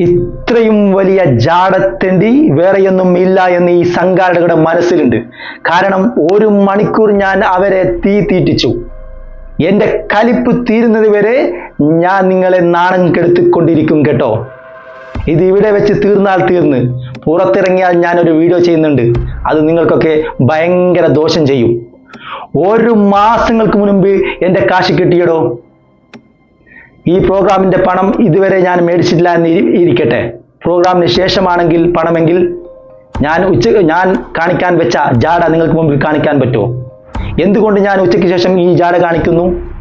ഇത്രയും വലിയ ജാടത്തേണ്ടി വേറെയൊന്നും ഇല്ല എന്ന് ഈ സംഘാടകരുടെ മനസ്സിലുണ്ട്. കാരണം ഒരു മണിക്കൂർ ഞാൻ അവരെ തീ തീറ്റിച്ചു. എന്റെ കലിപ്പ് തീരുന്നത് വരെ ഞാൻ നിങ്ങളെ നാണം കെടുത്തിക്കൊണ്ടിരിക്കും കേട്ടോ. ഇത് ഇവിടെ വെച്ച് തീർന്നാൽ തീർന്ന്. പുറത്തിറങ്ങിയാൽ ഞാനൊരു വീഡിയോ ചെയ്യുന്നുണ്ട്. അത് നിങ്ങൾക്കൊക്കെ ഭയങ്കര ദോഷം ചെയ്യും. ഒരു മാസങ്ങൾക്ക് മുൻപ് എന്റെ കാശ് കിട്ടിയടോ? ഈ പ്രോഗ്രാമിന്റെ പണം ഇതുവരെ ഞാൻ മേടിച്ചിട്ടില്ല എന്ന് ഇരി- ഇരിക്കട്ടെ. പ്രോഗ്രാമിന് ശേഷമാണെങ്കിൽ പണമെങ്കിൽ ഞാൻ ഉച്ച ഞാൻ കാണിക്കാൻ വെച്ച ജാട നിങ്ങൾക്ക് മുമ്പിൽ കാണിക്കാൻ പറ്റുമോ? എന്തുകൊണ്ട് ഞാൻ ഉച്ചയ്ക്ക് ശേഷം ഈ ജാട കാണിക്കുന്നു?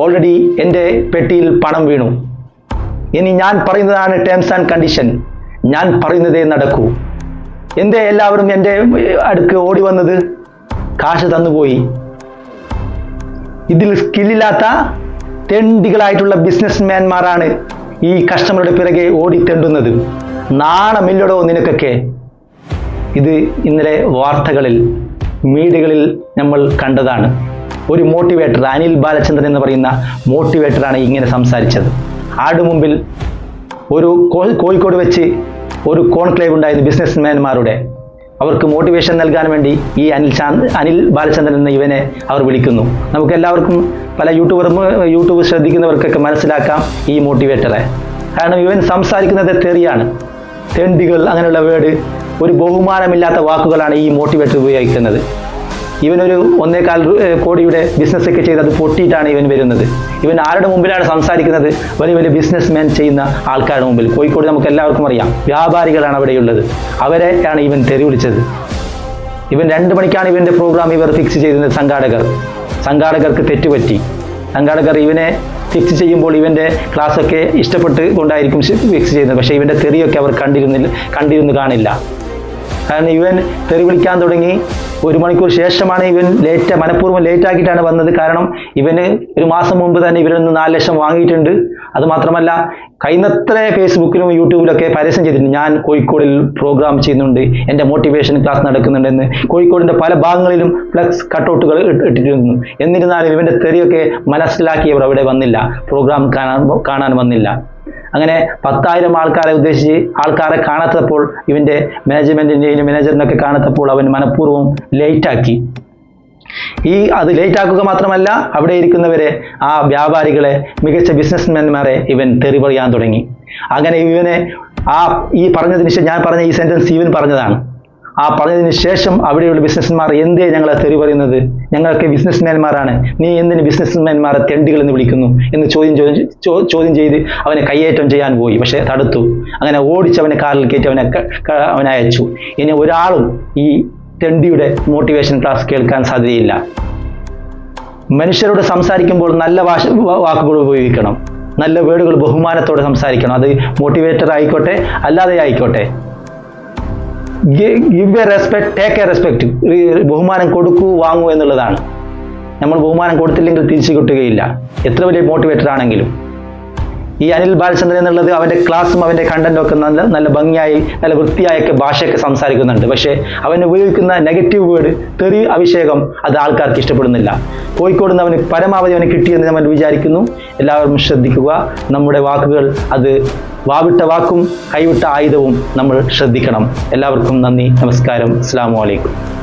ഓൾറെഡി എന്റെ പെട്ടിയിൽ പണം വീണു. ഇനി ഞാൻ പറയുന്നതാണ് ടേംസ് ആൻഡ് കണ്ടീഷൻ ഞാൻ പറയുന്നതേ നടക്കൂ. എന്തേ എല്ലാവരും എന്റെ അടുക്ക് ഓടി വന്നത്? കാശ് തന്നുപോയി. ഇതിൽ സ്കില്ലില്ലാത്ത തെണ്ടികളായിട്ടുള്ള ബിസിനസ്മാൻമാരാണ് ഈ കസ്റ്റമറുടെ പിറകെ ഓടി തെണ്ടുന്നത്. നാണമില്ലടോ നിനക്കൊക്കെ? ഇത് ഇന്നലെ വാർത്തകളിൽ മീഡിയകളിൽ നമ്മൾ കണ്ടതാണ്. ഒരു മോട്ടിവേറ്റർ അനിൽ ബാലചന്ദ്രൻ എന്ന് പറയുന്ന മോട്ടിവേറ്ററാണ് ഇങ്ങനെ സംസാരിച്ചത്. ആടു മുമ്പിൽ ഒരു കോഴിക്കോട് വെച്ച് ഒരു കോൺക്ലേവ് ഉണ്ടായിരുന്നു ബിസിനസ്മാൻമാരുടെ അവർക്ക് മോട്ടിവേഷൻ നൽകാൻ വേണ്ടി ഈ അനിൽ ചാന്ദ് അനിൽ ബാലചന്ദ്രൻ എന്ന ഇവനെ അവർ വിളിക്കുന്നു. നമുക്ക് എല്ലാവർക്കും പല യൂട്യൂബർ യൂട്യൂബ് ശ്രദ്ധിക്കുന്നവർക്കൊക്കെ മനസ്സിലാക്കാം ഈ മോട്ടിവേറ്ററെ കാരണം ഇവൻ സംസാരിക്കുന്നത് തെറിയാണ്. തെണ്ടികൾ അങ്ങനെയുള്ള വേർഡ് ഒരു ബഹുമാനമില്ലാത്ത വാക്കുകളാണ് ഈ മോട്ടിവേറ്റർ ഉപയോഗിക്കുന്നത്. ഇവനൊരു ഒന്നേകാൽ കോടിയുടെ ബിസിനസ് ഒക്കെ ചെയ്ത് അത് പൊട്ടിയിട്ടാണ് ഇവൻ വരുന്നത്. ഇവൻ ആരുടെ മുമ്പിലാണ് സംസാരിക്കുന്നത്? വലിയ വലിയ ബിസിനസ് മാൻ ചെയ്യുന്ന ആൾക്കാരുടെ മുമ്പിൽ. കോഴിക്കോട് നമുക്ക് എല്ലാവർക്കും അറിയാം. വ്യാപാരികളാണ് അവിടെയുള്ളത്. അവരെയാണ് ഇവൻ തെറി വിളിച്ചത്. ഇവൻ രണ്ട് മണിക്കാണ് ഇവന്റെ പ്രോഗ്രാം ഇവർ ഫിക്സ് ചെയ്തിരുന്നത് സംഘാടകർ. സംഘാടകർക്ക് തെറ്റുപറ്റി. സംഘാടകർ ഇവനെ ഫിക്സ് ചെയ്യുമ്പോൾ ഇവന്റെ ക്ലാസ് ഒക്കെ ഇഷ്ടപ്പെട്ട് കൊണ്ടായിരിക്കും ഫിക്സ് ചെയ്യുന്നത്. പക്ഷേ ഇവന്റെ തെറിയൊക്കെ അവർ കണ്ടിരുന്നില്ല കണ്ടിരുന്നു കാണില്ല. കാരണം ഇവൻ തെറി വിളിക്കാൻ തുടങ്ങി. ഒരു മണിക്കൂർ ശേഷമാണ് ഇവൻ ലേറ്റ് മനഃപൂർവം ലേറ്റ് ആക്കിയിട്ടാണ് വന്നത്. കാരണം ഇവന് ഒരു മാസം മുമ്പ് തന്നെ ഇവരിൽ നിന്ന് നാല് ലക്ഷം വാങ്ങിയിട്ടുണ്ട്. അത് മാത്രമല്ല കൈനത്ര ഫേസ്ബുക്കിലും യൂട്യൂബിലൊക്കെ പരസ്യം ചെയ്തിട്ടുണ്ട്. ഞാൻ കോഴിക്കോടിൽ പ്രോഗ്രാം ചെയ്യുന്നുണ്ട്. എന്റെ മോട്ടിവേഷൻ ക്ലാസ് നടക്കുന്നുണ്ടെന്ന്. കോഴിക്കോടിന്റെ പല ഭാഗങ്ങളിലും ഫ്ലക്സ് കട്ടൗട്ടുകൾ ഇട്ടിരുന്നു എന്നിരുന്നാലും ഇവന്റെ തെറിയൊക്കെ മനസ്സിലാക്കിയവർ അവിടെ വന്നില്ല. പ്രോഗ്രാം കാണാൻ കാണാൻ വന്നില്ല. അങ്ങനെ പത്തായിരം ആൾക്കാരെ ഉദ്ദേശിച്ച് ആൾക്കാരെ കാണാത്തപ്പോൾ ഇവന്റെ മാനേജ്മെന്റിന്റെയും മാനേജറിനൊക്കെ കാണാത്തപ്പോൾ അവൻ മനഃപൂർവം ലേറ്റാക്കി ഈ അത് ലേറ്റ് ആക്കുക മാത്രമല്ല അവിടെ ഇരിക്കുന്നവരെ ആ വ്യാപാരികളെ മികച്ച ബിസിനസ്മാൻമാരെ ഇവൻ തെറി പറയാൻ തുടങ്ങി. അങ്ങനെ ഇവനെ ആ ഈ പറഞ്ഞതിന് ശേഷം ഞാൻ പറഞ്ഞ ഈ സെന്റൻസ് ഇവൻ പറഞ്ഞതാണ്. ആ പറഞ്ഞതിന് ശേഷം അവിടെയുള്ള ബിസിനസ്മാർ എന്തേ ഞങ്ങളെ തെറി പറയുന്നത് ഞങ്ങൾക്ക് ബിസിനസ്മാൻമാരാണ് നീ എന്തിന് ബിസിനസ്മാൻമാരെ തെണ്ടികൾ എന്ന് വിളിക്കുന്നു? എന്ന് ചോദ്യം ചോദി- ചോദ്യം ചെയ്ത് അവനെ കയ്യേറ്റം ചെയ്യാൻ പോയി. പക്ഷേ തടുത്തു. അങ്ങനെ ഓടിച്ച് അവനെ കാറിൽ കയറ്റി അവനെ അവനെ അയച്ചു. ഇനി ഒരാളും ഈ തെണ്ടിയുടെ മോട്ടിവേഷൻ ക്ലാസ് കേൾക്കാൻ സാധ്യതയില്ല. മനുഷ്യരോട് സംസാരിക്കുമ്പോൾ നല്ല ഭാഷ വാ- വാക്കുകൾ ഉപയോഗിക്കണം. നല്ല വേർഡുകൾ ബഹുമാനത്തോടെ സംസാരിക്കണം. അത് മോട്ടിവേറ്റർ ആയിക്കോട്ടെ അല്ലാതെ ആയിക്കോട്ടെ. Give a respect take a respect ബഹുമാനം കൊടുക്കൂ വാങ്ങൂ എന്നുള്ളതാണ്. നമ്മൾ ബഹുമാനം കൊടുത്തില്ലെങ്കിൽ തിരിച്ചു കിട്ടുകയില്ല. എത്ര വലിയ മോട്ടിവേറ്റർ ആണെങ്കിലും. ഈ അനിൽ ബാലചന്ദ്രൻ എന്നുള്ളത് അവന്റെ ക്ലാസ്സും അവന്റെ കണ്ടന്റും ഒക്കെ നല്ല നല്ല ഭംഗിയായി നല്ല വൃത്തിയായൊക്കെ ഭാഷയൊക്കെ സംസാരിക്കുന്നുണ്ട്. പക്ഷേ അവൻ ഉപയോഗിക്കുന്ന നെഗറ്റീവ് വേർഡ് തെറി അഭിഷേകം അത് ആൾക്കാർക്ക് ഇഷ്ടപ്പെടുന്നില്ല. കോഴിക്കോട് നിന്ന് അവന് പരമാവധി അവന് കിട്ടിയെന്ന് നമ്മൾ വിചാരിക്കുന്നു. എല്ലാവരും ശ്രദ്ധിക്കുക. നമ്മുടെ വാക്കുകൾ അത് വാവിട്ട വാക്കും കൈവിട്ട ആയുധവും നമ്മൾ ശ്രദ്ധിക്കണം. എല്ലാവർക്കും നന്ദി നമസ്കാരം. അസ്സാം വലൈക്കും